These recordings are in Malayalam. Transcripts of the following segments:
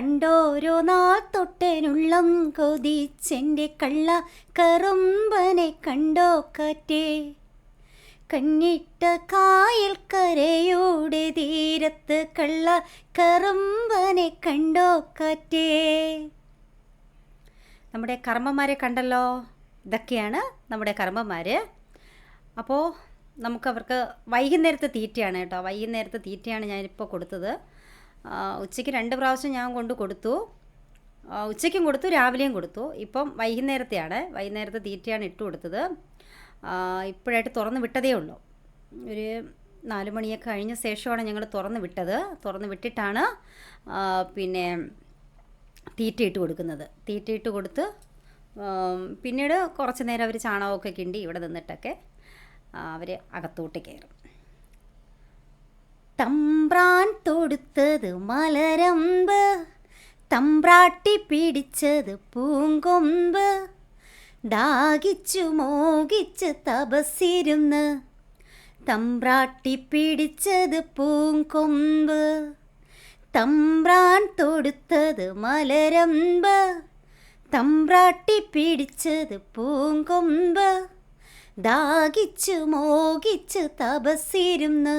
കണ്ടോരോ നാൾ തൊട്ടനുള്ളം കൊതിച്ചെന്റെ കള്ള കറുമ്പനെ കണ്ടോ കാറ്റേ? കന്നിട്ട കായൽ കരയോടെ തീരത്ത് കള്ള കറുമ്പനെ കണ്ടോ കാറ്റേ? നമ്മുടെ കർമ്മമാരെ കണ്ടല്ലോ? ഇതൊക്കെയാണ് നമ്മുടെ കർമ്മന്മാർ അപ്പോൾ നമുക്കവർക്ക് വൈകുന്നേരത്തെ തീറ്റയാണ് കേട്ടോ. വൈകുന്നേരത്തെ തീറ്റയാണ് ഞാനിപ്പോൾ കൊടുത്തത്. ഉച്ചയ്ക്ക് രണ്ട് പ്രാവശ്യം ഞാൻ കൊണ്ട് കൊടുത്തു. ഉച്ചയ്ക്കും കൊടുത്തു രാവിലെയും കൊടുത്തു. ഇപ്പം വൈകുന്നേരത്തെയാണ്. വൈകുന്നേരത്തെ തീറ്റയാണ് ഇട്ട് കൊടുത്തത്. ഇപ്പോഴായിട്ട് തുറന്ന് വിട്ടതേ ഉള്ളൂ. ഒരു നാല് മണിയൊക്കെ കഴിഞ്ഞ ശേഷമാണ് ഞങ്ങൾ തുറന്ന് വിട്ടത്. തുറന്ന് വിട്ടിട്ടാണ് പിന്നെ തീറ്റ ഇട്ട് കൊടുക്കുന്നത്. തീറ്റ ഇട്ട് കൊടുത്ത് പിന്നീട് കുറച്ച് നേരം അവർ ചാണകമൊക്കെ കിണ്ടി ഇവിടെ നിന്നിട്ടൊക്കെ അവർ അകത്തോട്ട് കയറും. തമ്പ്രാൻ തൊടുത്തത് മലരമ്പ് തമ്പ്രാട്ടി പിടിച്ചത് പൂങ്കൊമ്പ് ദാഹിച്ചു മോഹിച്ച് തപസ്സിരുന്ന് തമ്പ്രാട്ടി പിടിച്ചത് പൂങ്കൊമ്പ് തമ്പ്രാൻ തൊടുത്തത് മലരമ്പ് തമ്പ്രാട്ടി പിടിച്ചത് പൂങ്കൊമ്പ് ദാഹിച്ചു മോഹിച്ച് തപസ്സിരുന്ന്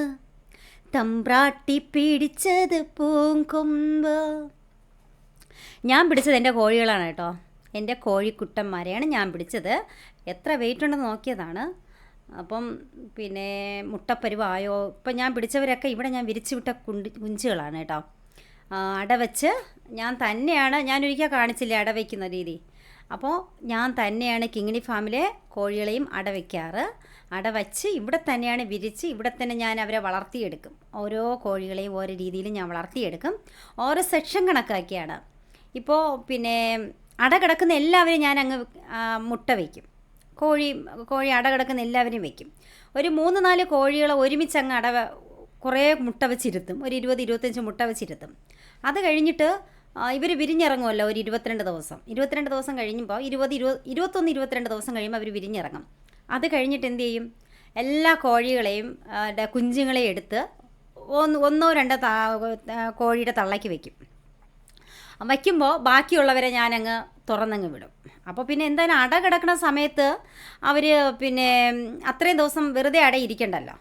തമ്പ്രാട്ടി പിടിച്ചത് പൂങ്കൊമ്പ്. ഞാൻ പിടിച്ചത് എന്റെ കോഴികളാണ് കേട്ടോ. എന്റെ കോഴിക്കുട്ടന്മാരെയാണ് ഞാൻ പിടിച്ചത്. എത്ര വെയിറ്റ് ഉണ്ടെന്ന് നോക്കിയതാണ്. അപ്പം പിന്നെ മുട്ടപ്പരുവായോ ഇപ്പം ഞാൻ പിടിച്ചവരൊക്കെ ഇവിടെ ഞാൻ വിരിച്ചു വിട്ട കുണ്ട് കുഞ്ചുകളാണ് കേട്ടോ. അടവച്ച് ഞാൻ തന്നെയാണ് ഞാൻ ഒരിക്കൽ കാണിച്ചില്ലേ അടവയ്ക്കുന്ന രീതി. അപ്പോൾ ഞാൻ തന്നെയാണ് കിങ്ങിണി ഫാമിലെ കോഴികളെയും അടവയ്ക്കാറ് അടവച്ച് ഇവിടെ തന്നെയാണ് വിരിച്ച് ഇവിടെ തന്നെ ഞാൻ അവരെ വളർത്തിയെടുക്കും. ഓരോ കോഴികളെയും ഓരോ രീതിയിൽ ഞാൻ വളർത്തിയെടുക്കും. ഓരോ സെക്ഷൻ കണക്കാക്കിയാണ്. ഇപ്പോൾ പിന്നെ അട കിടക്കുന്ന എല്ലാവരും ഞാൻ അങ്ങ് മുട്ട വയ്ക്കും. കോഴി കോഴി അട കിടക്കുന്ന എല്ലാവരും വയ്ക്കും. ഒരു മൂന്ന് നാല് കോഴികളെ ഒരുമിച്ച് അങ്ങ് അട കുറേ മുട്ട വെച്ചിരുത്തും. ഒരു ഇരുപത് ഇരുപത്തഞ്ച് മുട്ട വെച്ചിരുത്തും. അത് കഴിഞ്ഞിട്ട് ഇവർ വിരിഞ്ഞിറങ്ങുമല്ലോ ഒരു ഇരുപത്തിരണ്ട് ദിവസം. ഇരുപത്തിരണ്ട് ദിവസം കഴിയുമ്പോൾ ഇരുപത് ഇരുപത് ഇരുപത്തൊന്ന് ഇരുപത്തിരണ്ട് ദിവസം കഴിയുമ്പോൾ അവർ വിരിഞ്ഞിറങ്ങും. അത് കഴിഞ്ഞിട്ട് എന്ത് ചെയ്യും? എല്ലാ കോഴികളെയും കുഞ്ഞുങ്ങളെയും എടുത്ത് ഒന്ന് രണ്ടോ താ കോഴിയുടെ തള്ളയ്ക്ക് വയ്ക്കും വയ്ക്കുമ്പോൾ ബാക്കിയുള്ളവരെ ഞാനങ്ങ് തുറന്നങ്ങ് വിടും. അപ്പോൾ പിന്നെ എന്തായാലും അട കിടക്കുന്ന സമയത്ത് അവർ പിന്നെ അത്രയും ദിവസം വെറുതെ അട ഇരിക്കണ്ടല്ലോ.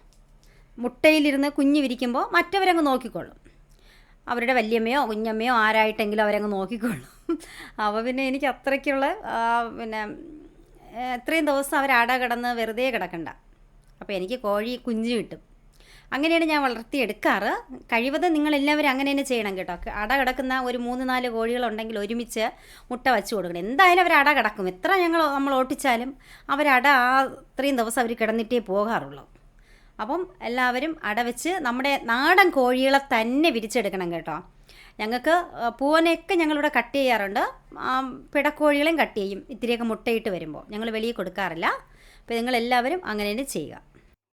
മുട്ടയിലിരുന്ന് കുഞ്ഞ് വിരിക്കുമ്പോൾ മറ്റവരങ്ങ് നോക്കിക്കൊള്ളും അവരുടെ വല്യമ്മയോ കുഞ്ഞമ്മയോ ആരായിട്ടെങ്കിലും അവരങ്ങ് നോക്കിക്കൊള്ളും അപ്പോൾ പിന്നെ എനിക്ക് അത്രയ്ക്കുള്ള പിന്നെ ഇത്രയും ദിവസം അവർ അട കിടന്ന് വെറുതെ കിടക്കണ്ട. അപ്പോൾ എനിക്ക് കോഴി കുഞ്ഞ് കിട്ടും. അങ്ങനെയാണ് ഞാൻ വളർത്തിയെടുക്കാറ്. കഴിവതും നിങ്ങളെല്ലാവരും അങ്ങനെ തന്നെ ചെയ്യണം കേട്ടോ. അട കിടക്കുന്ന ഒരു മൂന്ന് നാല് കോഴികളുണ്ടെങ്കിൽ ഒരുമിച്ച് മുട്ട വെച്ച് കൊടുക്കണം. എന്തായാലും അവർ അട കിടക്കും. എത്ര ഞങ്ങൾ നമ്മൾ ഓട്ടിച്ചാലും അവരട ആ ഇത്രയും ദിവസം അവർ കിടന്നിട്ടേ പോകാറുള്ളൂ. അപ്പം എല്ലാവരും അട വെച്ച് നമ്മുടെ നാടൻ കോഴികളെ തന്നെ വിരിച്ചെടുക്കണം കേട്ടോ. ഞങ്ങൾക്ക് പൂവനെയൊക്കെ ഞങ്ങളിവിടെ കട്ട് ചെയ്യാറുണ്ട്. പിടക്കോഴികളെയും കട്ട് ചെയ്യും. ഇത്തിരിയൊക്കെ മുട്ടയിട്ട് വരുമ്പോൾ. ഞങ്ങൾ വെളിയിൽ കൊടുക്കാറില്ല. അപ്പോൾ നിങ്ങളെല്ലാവരും അങ്ങനെ തന്നെ ചെയ്യുക.